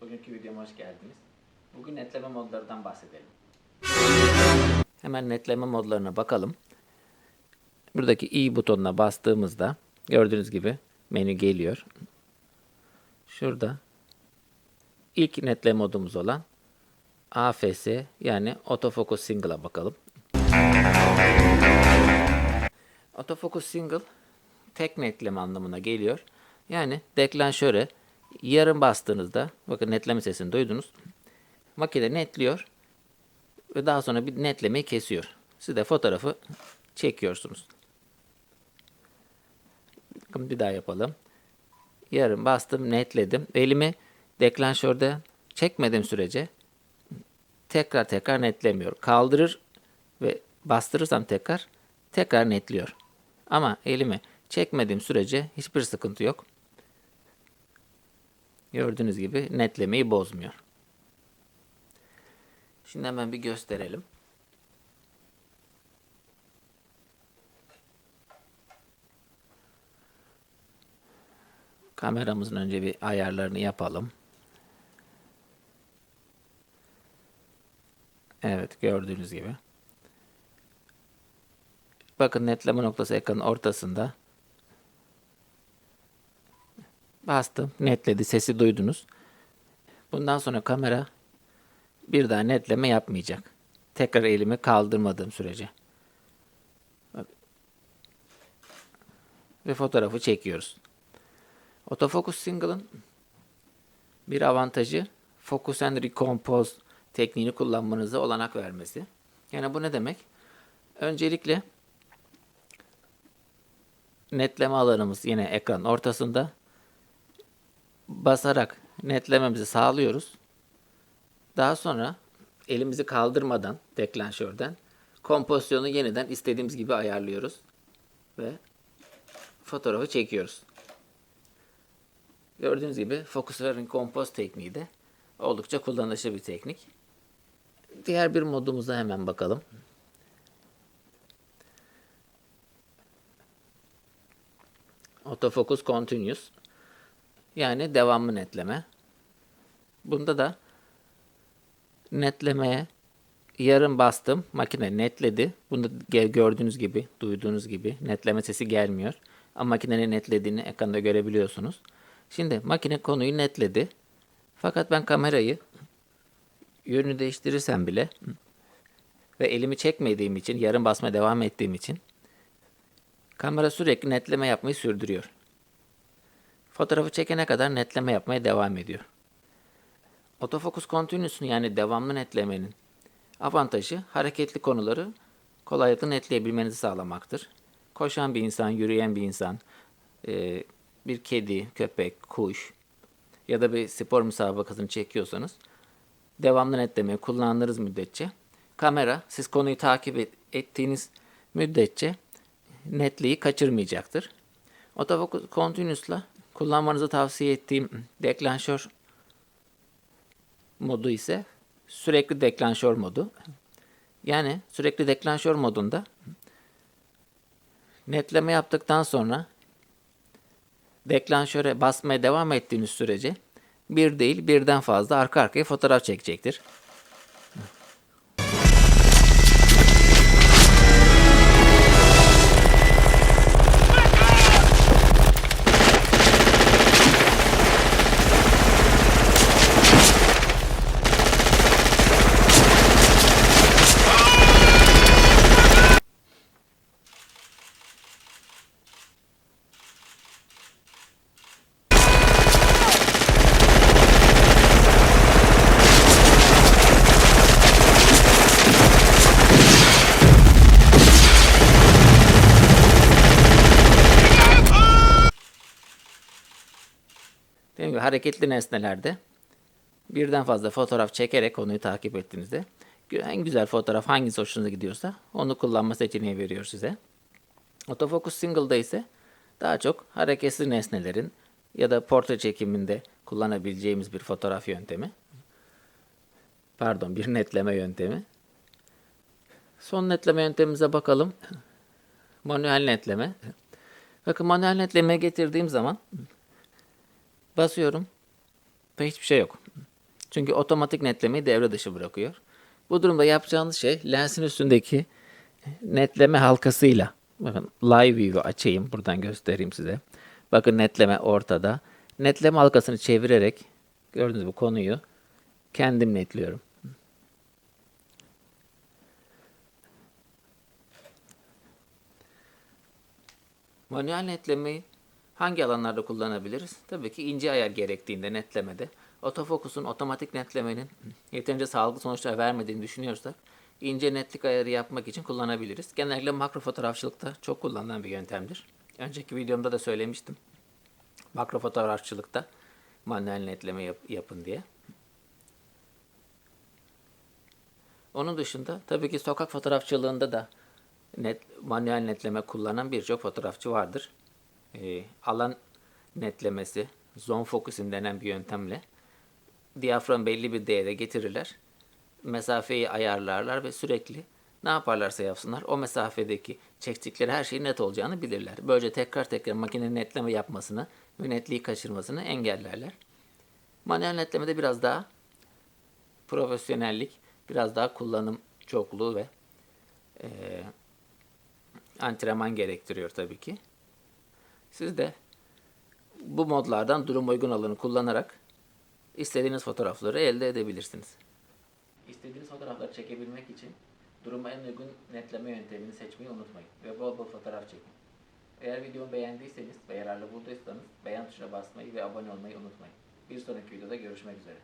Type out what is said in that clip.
Bugünkü videoma hoş geldiniz. Bugün netleme modlarından bahsedelim. Hemen netleme modlarına bakalım. Buradaki i butonuna bastığımızda gördüğünüz gibi menü geliyor. Şurada ilk netleme modumuz olan AFS yani Autofocus Single'a bakalım. Autofocus Single tek netleme anlamına geliyor. Yani deklanşöre yarım bastığınızda bakın netleme sesini duydunuz. Makine netliyor ve daha sonra bir netlemeyi kesiyor. Siz de fotoğrafı çekiyorsunuz. Bakın bir daha yapalım. Yarım bastım, netledim. Elimi deklanşörde çekmediğim sürece tekrar tekrar netlemiyor. Kaldırır ve bastırırsam tekrar tekrar netliyor. Ama elimi çekmediğim sürece hiçbir sıkıntı yok. Gördüğünüz gibi netlemeyi bozmuyor. Şimdi hemen bir gösterelim. Kameramızın önce bir ayarlarını yapalım. Evet gördüğünüz gibi. Bakın netleme noktası ekranın ortasında. Bastım. Netledi. Sesi duydunuz. Bundan sonra kamera bir daha netleme yapmayacak. Tekrar elimi kaldırmadığım sürece. Ve fotoğrafı çekiyoruz. Autofocus Single'ın bir avantajı Focus and Recompose tekniğini kullanmanıza olanak vermesi. Yani bu ne demek? Öncelikle netleme alanımız yine ekran ortasında basarak netlememizi sağlıyoruz. Daha sonra elimizi kaldırmadan deklanşörden kompozisyonu yeniden istediğimiz gibi ayarlıyoruz ve fotoğrafı çekiyoruz. Gördüğünüz gibi Focus and Compose tekniği de oldukça kullanışlı bir teknik. Diğer bir modumuza hemen bakalım. Autofocus Continuous yani devamlı netleme. Bunda da netlemeye yarım bastım. Makine netledi. Ge- gördüğünüz gibi, duyduğunuz gibi netleme sesi gelmiyor. Ama makinenin netlediğini ekranda görebiliyorsunuz. Şimdi makine konuyu netledi. Fakat ben kamerayı yönünü değiştirirsem bile ve elimi çekmediğim için, yarım basma devam ettiğim için kamera sürekli netleme yapmayı sürdürüyor. Fotoğrafı çekene kadar netleme yapmaya devam ediyor. Autofocus Continuous'un yani devamlı netlemenin avantajı hareketli konuları kolaylıkla netleyebilmenizi sağlamaktır. Koşan bir insan, yürüyen bir insan, e, bir kedi, köpek, kuş ya da bir spor müsabakasını çekiyorsanız devamlı netlemeyi kullandığınız müddetçe kamera siz konuyu takip et- ettiğiniz müddetçe netliği kaçırmayacaktır. Autofocus Continuous'la kullanmanızı tavsiye ettiğim deklanşör modu ise sürekli deklanşör modu. Yani sürekli deklanşör modunda netleme yaptıktan sonra deklanşöre basmaya devam ettiğiniz sürece bir değil birden fazla arka arkaya fotoğraf çekecektir. Dediğim gibi hareketli nesnelerde birden fazla fotoğraf çekerek konuyu takip ettiğinizde en güzel fotoğraf hangisi hoşunuza gidiyorsa onu kullanma seçeneği veriyor size. Autofocus Single'da ise daha çok hareketli nesnelerin ya da portre çekiminde kullanabileceğimiz bir fotoğraf yöntemi. Pardon bir netleme yöntemi. Son netleme yöntemimize bakalım. Manuel netleme. Bakın manuel netlemeye getirdiğim zaman basıyorum ve hiçbir şey yok. Çünkü otomatik netlemeyi devre dışı bırakıyor. Bu durumda yapacağınız şey lensin üstündeki netleme halkasıyla bakın live view'u açayım buradan göstereyim size. Bakın netleme ortada. Netleme halkasını çevirerek gördüğünüz bu konuyu kendim netliyorum. Manuel netlemeyi hangi alanlarda kullanabiliriz? Tabii ki ince ayar gerektiğinde netlemede. Otofokusun otomatik netlemenin yeterince sağlıklı sonuçlar vermediğini düşünüyorsak ince netlik ayarı yapmak için kullanabiliriz. Genellikle makro fotoğrafçılıkta çok kullanılan bir yöntemdir. Önceki videomda da söylemiştim. Makro fotoğrafçılıkta manuel netleme yap- yapın diye. Onun dışında tabii ki sokak fotoğrafçılığında da net, manuel netleme kullanan birçok fotoğrafçı vardır. Ee, alan netlemesi, zone focusing denen bir yöntemle diyafram belli bir değere getirirler. Mesafeyi ayarlarlar ve sürekli ne yaparlarsa yapsınlar o mesafedeki çektikleri her şeyin net olacağını bilirler. Böylece tekrar tekrar makinenin netleme yapmasını ve netliği kaçırmasını engellerler. Manuel netlemede biraz daha profesyonellik, biraz daha kullanım çokluğu ve eee, antrenman gerektiriyor tabii ki. Siz de bu modlardan durum uygun alanı kullanarak istediğiniz fotoğrafları elde edebilirsiniz. İstediğiniz fotoğrafları çekebilmek için duruma en uygun netleme yöntemini seçmeyi unutmayın ve bol bol fotoğraf çekin. Eğer videomu beğendiyseniz ve yararlı bulduysanız beğen tuşuna basmayı ve abone olmayı unutmayın. Bir sonraki videoda görüşmek üzere.